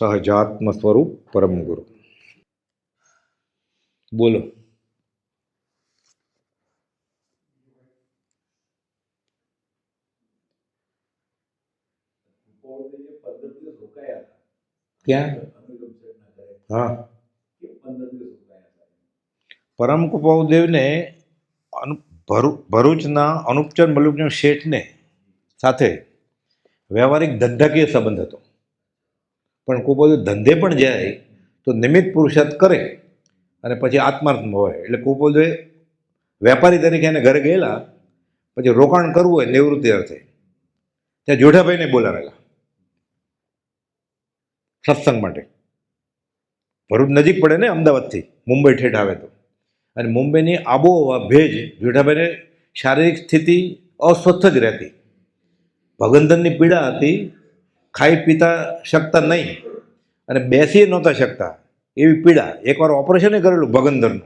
સહજાત્મ સ્વરૂપ પરમ ગુરુ બોલો. ક્યાં? હા. પરમ કુપાવદેવને ભરૂચના અનુપચંદ મલ્લુપચંદ શેઠને સાથે વ્યવહારિક ધંધાકીય સંબંધ હતો. પણ કોઈ બધું ધંધે પણ જાય, તો નિમિત્ત પુરુષાર્થ કરે અને પછી આત્માર્થમાં હોય. એટલે કુપાવદેવે વેપારી તરીકે એને ઘરે ગયેલા, પછી રોકાણ કરવું હોય નિવૃત્તિ અર્થે. ત્યાં જોઠાભાઈને બોલાવેલા. સત્સંગ માટે. ભરૂચ નજીક પડે ને અમદાવાદથી, મુંબઈ ઠેઠ આવે તો. અને મુંબઈની આબોહવા, ભેજ જોઠાભાઈને શારીરિક સ્થિતિ અસ્વસ્થ જ રહેતી. ભગંદનની પીડા હતી ખાઈ પીતા શકતા નહીં અને બેસી નહોતા શકતા. એવી પીડા. એકવાર ઓપરેશન કરેલું ભગંદરનું.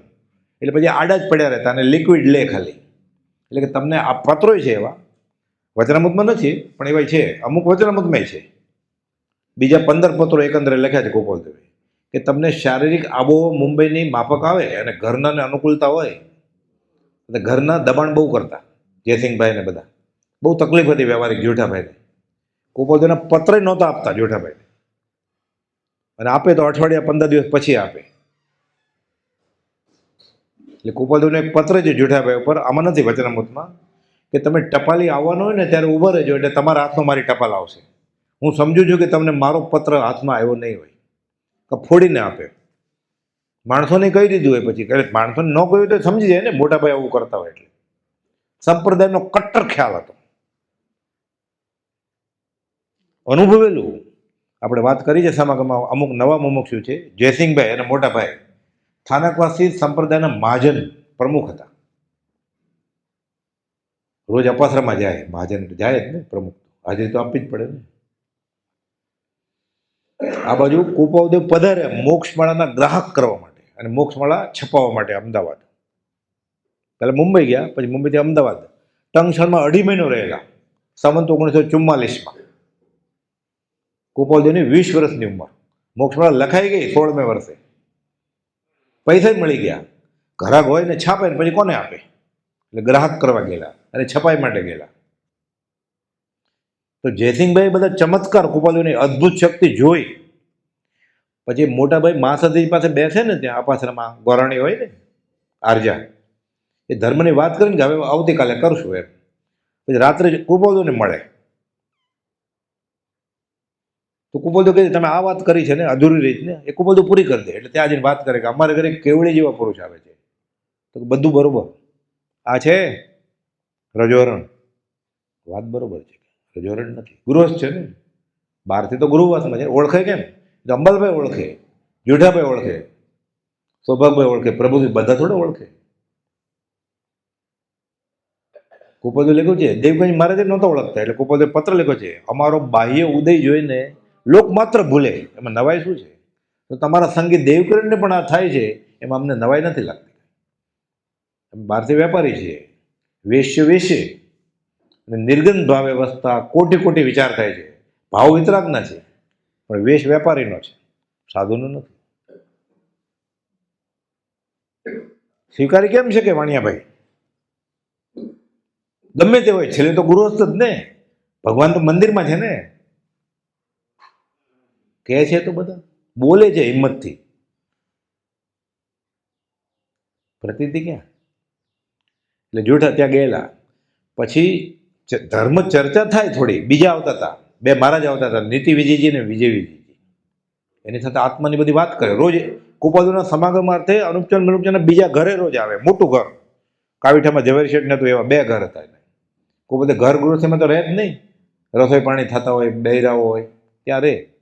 એટલે પછી આડા જ પડ્યા રહેતા અને લિક્વિડ લે ખાલી. એટલે કે તમને આ પત્રોય છે એવા. વચનામૃતમાં નથી, પણ એવા છે. અમુક વચનામૃતમાં છે. બીજા પંદર પત્રો એકંદરે લખ્યા છે ગોપાલદેવે. કે તમને શારીરિક આબોહવા મુંબઈની માફક આવે અને ઘરનાને અનુકૂળતા હોય એટલે ઘરના દબાણ બહુ કરતા. જયસિંહભાઈ ને બધા. બહુ તકલીફ હતી વ્યવહારિક જોઠાભાઈને ગોપાલદેવના પત્ર નહોતા આપતા જોઠાભાઈને. અને આપે તો અઠવાડિયા પંદર દિવસ પછી આપે. એટલે ગોપાલદેવનો એક પત્ર છે જોઠાભાઈ ઉપર, આમાં નથી વચનામૃતમાં, કે તમે ટપાલી આવવાનો હોય ને ત્યારે ઊભો રહેજો એટલે તમારા હાથમાં મારી ટપાલ આવશે. હું સમજુ છું કે તમને મારો પત્ર હાથમાં આવ્યો નહીં હોય. કે ફોડીને આપે. માણસોને કહી દીધું હોય પછી એટલે માણસોને ન કહ્યું તો સમજી જાય ને, મોટાભાઈ આવું કરતા હોય એટલે. સંપ્રદાયનો કટ્ટર ખ્યાલ હતો. અનુભવેલું. આપણે વાત કરી છે સમાગમમાં અમુક નવા મુમુક્ષુ છે, જયસિંહભાઈ અને મોટાભાઈ. સ્થાનકવાસી સંપ્રદાયના મહાજન પ્રમુખ હતા. રોજ અપાસરામાં જાય, મહાજન જાય જ ને પ્રમુખ હાજરી તો આપવી જ પડે ને. આ બાજુ કુપાવદેવ પધારે મોક્ષમાળાના ગ્રાહક કરવા માટે અને મોક્ષમાળા છપાવવા માટે અમદાવાદ. પહેલાં મુંબઈ ગયા, પછી મુંબઈથી અમદાવાદ. ટંગશણમાં અઢી મહિનો રહેલા. સંવંત ઓગણીસો ચુમ્માલીસમાં. કુપાવદેવની વીસ વર્ષની ઉંમર. મોક્ષમાળા લખાઈ ગઈ સોળમે વર્ષે. પૈસા જ મળી ગયા. ઘરાક હોય ને છાપે ને પછી કોને આપે? એટલે ગ્રાહક કરવા ગયેલા અને છપાઈ માટે ગયેલા. તો જયસિંહભાઈ બધા ચમત્કાર ગોપાલજીની અદ્ભુત શક્તિ જોઈ. પછી મોટાભાઈ મહાસતી પાસે બેસે ને ત્યાં અપાસરામાં ગોરાણી હોય ને, આરજા, એ ધર્મની વાત કરીને કે હવે આવતીકાલે કરશું એમ. પછી રાત્રે કુપાલજીને મળે. તો કુપાલજી કહે તમે આ વાત કરી છે ને, અધૂરી રીત ને, એ તો પૂરી કરી દે. એટલે ત્યાં જઈને વાત કરે કે અમારે ઘરે કેવડી જેવા પુરુષ આવે છે. તો બધું બરોબર. આ છે રજોરણ. વાત બરોબર છે. રજોરણ નથી. ગૃહસ્થ છે ને. બહારથી તો ગૃહવાસમાં છે. ઓળખે કેમ? અંબલભાઈ ઓળખે. જેઠાભાઈ ઓળખે. સૌભાગભાઈ ઓળખે. પ્રભુજી બધા થોડા ઓળખે. કુપોદે લખ્યું છે. દેવગંજ મહારાજે નહોતા ઓળખતા. એટલે કુપોદે પત્ર લખ્યો છે. અમારો બાહ્ય ઉદય જોઈને લોક માત્ર ભૂલે, એમાં નવાઈ શું છે? તો તમારા સંગીત દેવકરણને પણ આ થાય છે, એમાં અમને નવાઈ નથી લાગતી. અમે બહારથી વેપારી છીએ, વેશ્ય વેશે, અને નિર્ગંધ ભાવે વસતા કોટી કોટી વિચાર થાય છે. ભાવ વિતરાગના છે, પણ વેશ વેપારીનો છે, સાધુનો નથી. સ્વીકારી કેમ છે કે વાણિયાભાઈ? ગમે તે હોય, છેલ્લે તો ગૃહસ્થ જ ને. ભગવાન તો મંદિરમાં છે ને. કહે છે તો બધા? બોલે છે હિંમતથી. પ્રતિતિ ક્યાં? એટલે જૂઠા ત્યાં ગયેલા. પછી ધર્મ ચર્ચા થાય થોડી. બીજા આવતા હતા. બે મહારાજ આવતા હતા. નીતિ વિજયજી ને વિજય વિજયજી. એની સાથે આત્માની બધી વાત કરે. રોજ કુપાદુના સમાગમ અર્થે અનુપચંદ મનુપચંદ બીજા ઘરે રોજ આવે. મોટું ઘર. કાવીઠામાં ઝવેર શેઠ તો એવા બે ઘર હતા એને. બધા ઘર ગૃહસ્થીમાં તો રહે જ નહીં. રસોઈ પાણી થતા હોય બહેરાઓ હોય, ત્યાં રહે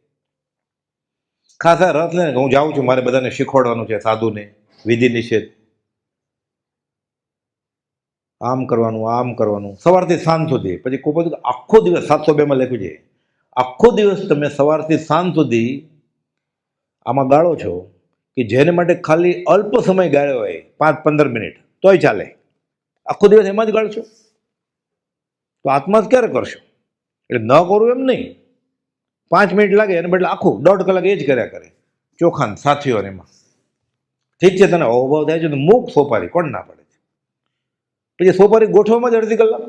ખાસા રસ લે ને હું જાઉં છું, મારે બધાને શીખવાડવાનું છે, સાધુને વિધિ નિષેધ આમ કરવાનું આમ કરવાનું. સવારથી સાંજ સુધી. પછી ખૂબ જ આખો દિવસ સાતસો બેમાં લખ્યું છે. આખો દિવસ તમે સવારથી સાંજ સુધી આમાં ગાળો છો કે જેને માટે ખાલી અલ્પ સમય ગાળ્યો હોય, પાંચ, પંદર મિનિટ, તોય ચાલે. આખો દિવસ એમાં જ ગાળશો? તો આત્મા જ ક્યારે કરશો? એટલે ન કરવું એમ નહીં. પાંચ મિનિટ લાગે એને બદલે આખું દોઢ કલાક એ જ કર્યા કરે. ચોખાન સાથીઓને એમાં. ઠીક છે તને અભાવ થાય છે તો મૂક સોપારી, કોણ ના પડે છે? પછી સોપારી ગોઠવામાં જ અડધી કલાક.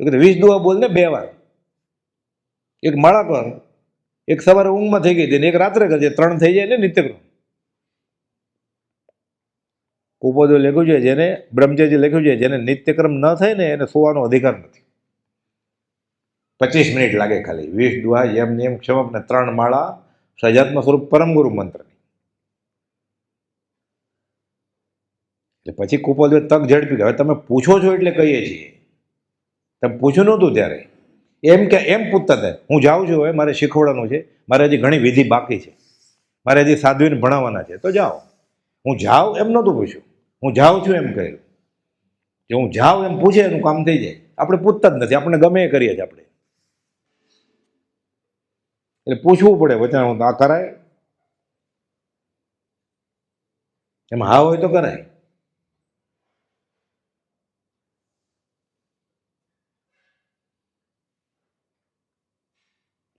વીસ દુઆ બોલ ને બે વાર. એક માળા પર, એક સવારે ઊંઘમાં થઈ ગઈ હતી ને એક રાત્રે કરજે ત્રણ થઈ જાય ને નિત્યક્રમ. ઉપોદો લખ્યું છે જેને, બ્રહ્મચર્ય લખ્યું છે જેને નિત્યક્રમ ન થાય ને એને સુવાનો અધિકાર નથી. પચીસ મિનિટ લાગે ખાલી. વીસ દુઆ, યમ નિયમ ક્ષમક ને ત્રણ માળા સજાત્મ સ્વરૂપ પરમ ગુરુ મંત્રની. એટલે પછી કુપોદે તક ઝડપી કે હવે તમે પૂછો છો એટલે કહીએ છીએ. તમે પૂછ્યું નહોતું ત્યારે. એમ કે, એમ પૂછતા હતા. હું જાઉં છું હવે, મારે શીખવાડવાનું છે. મારે હજી ઘણી વિધિ બાકી છે. મારે હજી સાધ્વીને ભણાવવાના છે. તો જાઓ. હું જાઉં એમ નહોતું પૂછ્યું. હું જાઉં છું એમ કહ્યું. કે હું જાઉં એમ પૂછે એનું કામ થઈ જાય. આપણે પૂછતા જ નથી. આપણે ગમે એ કરીએ છીએ આપણે. એટલે પૂછવું પડે વચન હું આ કરાય? એમાં હા હોય તો કરાય.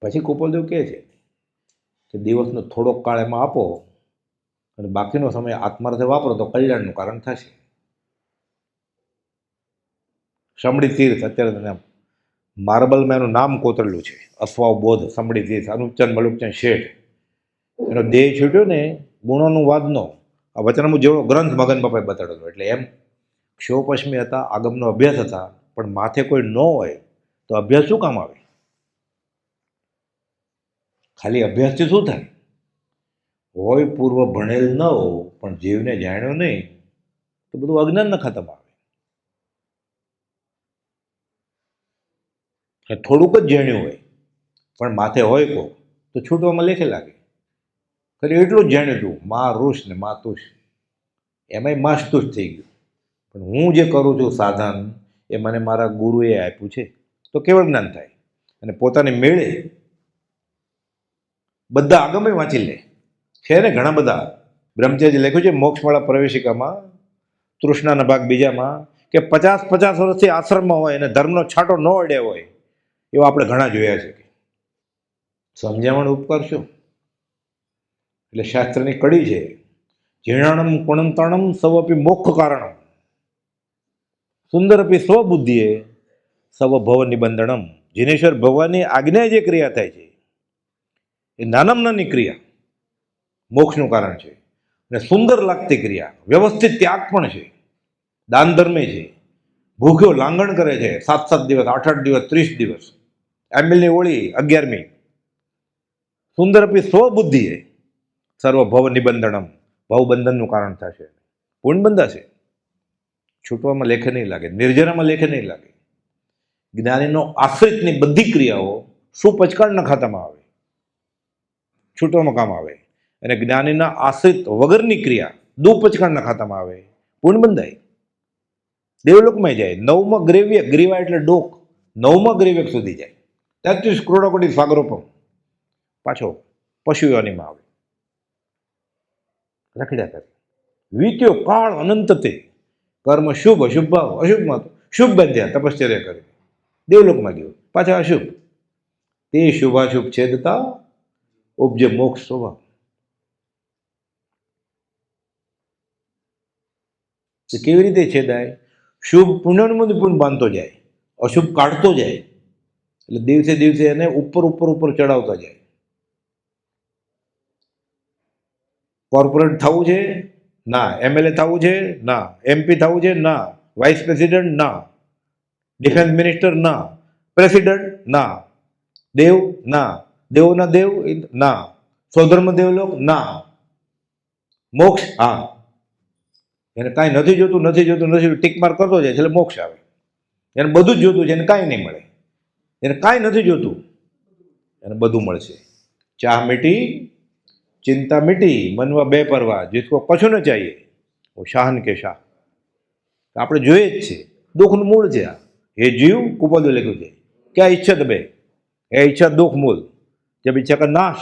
પછી કુપલદેવ કહે છે કે દિવસનો થોડોક કાળ એમાં આપો અને બાકીનો સમય આત્માર્થે વાપરો તો કલ્યાણનું કારણ થશે. સમડી તીર્થ અત્યારે તને માર્બલમાં એનું નામ કોતરેલું છે. અસ્વાવ બોધ સમડી તીર્થ અનુપચંદ મલુપચંદ શેઠ. એનો દેહ છૂટ્યો ને ગુણોનું વાદનો આ વચનામું જેવો ગ્રંથ મગન બાપાએ બતાડેલો એટલે એમ ક્ષોપશ્મી હતા, આગમનો અભ્યાસ હતા, પણ માથે કોઈ ન હોય તો અભ્યાસ શું કામ આવે? ખાલી અભ્યાસથી શું થાય? હોય પૂર્વ ભણેલ ન હો પણ જીવને જાણ્યો નહીં, તો બધું અજ્ઞાન ખતમ આવે કે થોડુંક જ જાણ્યું હોય, પણ માથે હોય કો તો છૂટવામાં લેખે લાગે. ખરી, એટલું જ જાણ્યું હતું મા રૂષ ને મા તુષ એમાંય માસ્તુષ થઈ ગયું. પણ હું જે કરું છું સાધન, એ મને મારા ગુરુએ આપ્યું છે, તો કેવળ જ્ઞાન થાય. અને પોતાને મેળે, બધા આગમે વાંચી લે. છે ને ઘણા બધા. બ્રહ્મચર્ય લખ્યું છે, મોક્ષવાળા પ્રવેશિકામાં, તૃષ્ણાના ભાગ બીજામાં, કે પચાસ પચાસ વર્ષથી આશ્રમમાં હોય અને ધર્મનો છાંટો ન અડ્યા હોય એવા આપણે ઘણા જોયા છે સમજાવણ ઉપકાર શું? એટલે શાસ્ત્રની કડી છે, જીર્ણાણમ કુણંતાણમ સવપી મોક્ષ કારણમ. સુંદરપી સ્વબુદ્ધિએ સવ ભવ નિબંધનમ જીનેશ્વર ભગવાનની આજ્ઞા જે ક્રિયા થાય છે, એ નાનમ નાની ક્રિયા મોક્ષનું કારણ છે. અને સુંદર લાગતી ક્રિયા, વ્યવસ્થિત ત્યાગ પણ છે. દાન ધર્મે છે. ભૂખ્યો લાંગણ કરે છે, સાત સાત દિવસ, આઠ આઠ દિવસ, ત્રીસ દિવસ. એમિલની ઓળી અગિયારમી. સુંદરપી સ્વબુદ્ધિએ સર્વ ભવ નિબંધનમ ભવબંધનનું કારણ થશે. પૂર્ણ બંધાશે છૂટવામાં લેખે નહીં લાગે, નિર્જરામાં લેખે નહીં લાગે. જ્ઞાનીનો આશ્રિતની બધી ક્રિયાઓ સુપચકાળના ખાતામાં આવે. છૂટવામાં કામ આવે. અને જ્ઞાનીના આશ્રિત વગરની ક્રિયા દુપચકાળના ખાતામાં આવે. પૂર્ણ બંધાય દેવલોકમાં જાય. નવમાં ગ્રેવ્ય ગ્રીવા એટલે ડોક. નવમાં ગ્રેવ્યક સુધી જાય. તેત્રીસ ક્રોડોકોટી સાગરોપમ પાછો પશુયોનીમાં આવે રખડ્યા કરે. વીત્યો કાળ અનંત તે. કર્મ શુભ, અશુભ અશુભમાં શુભ બંધ્યા, તપશ્ચર્ય કરી. દેવલોકમાં ગયો. પાછા અશુભ. તે શુભાશુભ છેદતા ઉપજે મોક્ષ સ્વભાવ કેવી રીતે છેદાય? શુભ પુનર્મુદ પુણ્ય બાંધતો જાય. અશુભ કાઢતો જાય. એટલે દિવસે દિવસે એને ઉપર ઉપર ઉપર ચડાવતા જાય. કોર્પોરેટ થવું છે? ના. એમએલએ થવું છે? ના. એમપી થવું છે? ના. વાઇસ પ્રેસિડેન્ટ ના. ડિફેન્સ મિનિસ્ટર ના. પ્રેસિડેન્ટ ના. દેવ? ના. દેવોના દેવ? ના. સ્વધર્મ દેવલોક? ના. મોક્ષ? હા. એને કાંઈ નથી જોતું નથી જોતું, નથી ટીક માર કરતો જાય એટલે મોક્ષ આવે. એને બધું જ જોતું છે, એને કાંઈ નહીં મળે. એને કાંઈ નથી જોતું. એને બધું મળશે. ચાહ મીઠી, ચિંતા મીઠી, મનમાં બે પરવા જીસકો કશું ન ચાહીએ. હું શાહન કે શાહ. આપણે જોઈએ જ છે. દુઃખનું મૂળ છે આ. હે જીવ કુપદો લખ્યું છે. ક્યાં ઈચ્છત બે? હે ઈચ્છા દુઃખ મૂળ. જબ ઈચ્છા કે નાશ,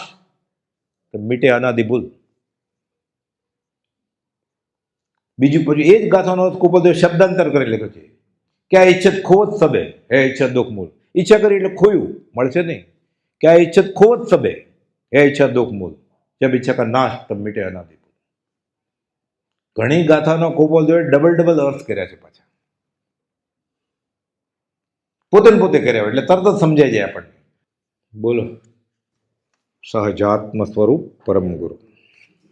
તો મીટે અનાદિ ભૂલ. બીજું પછી એ જ ગાથાનો કુપદો શબ્દાંતર કરી લખ્યો છે. ક્યાં ઈચ્છત ખોજ સબે? હે ઈચ્છા દુઃખ મૂળ. ઈચ્છા કરી એટલે ખોયું. મળશે નહીં. કે આ ઈચ્છત ખોવત સબે એ ઈચ્છા દુઃખ મૂળ. જબ ઈચ્છા કા નાશ તમ મીટે અનાદિ ઘણી ગાથાનો કોપોલ જોઈએ ડબલ ડબલ અર્થ કર્યા છે પાછા. પોતે પોતે કર્યા એટલે તરત જ સમજાઈ જાય આપણને. બોલો. સહજાત્મ સ્વરૂપ પરમ ગુરુ.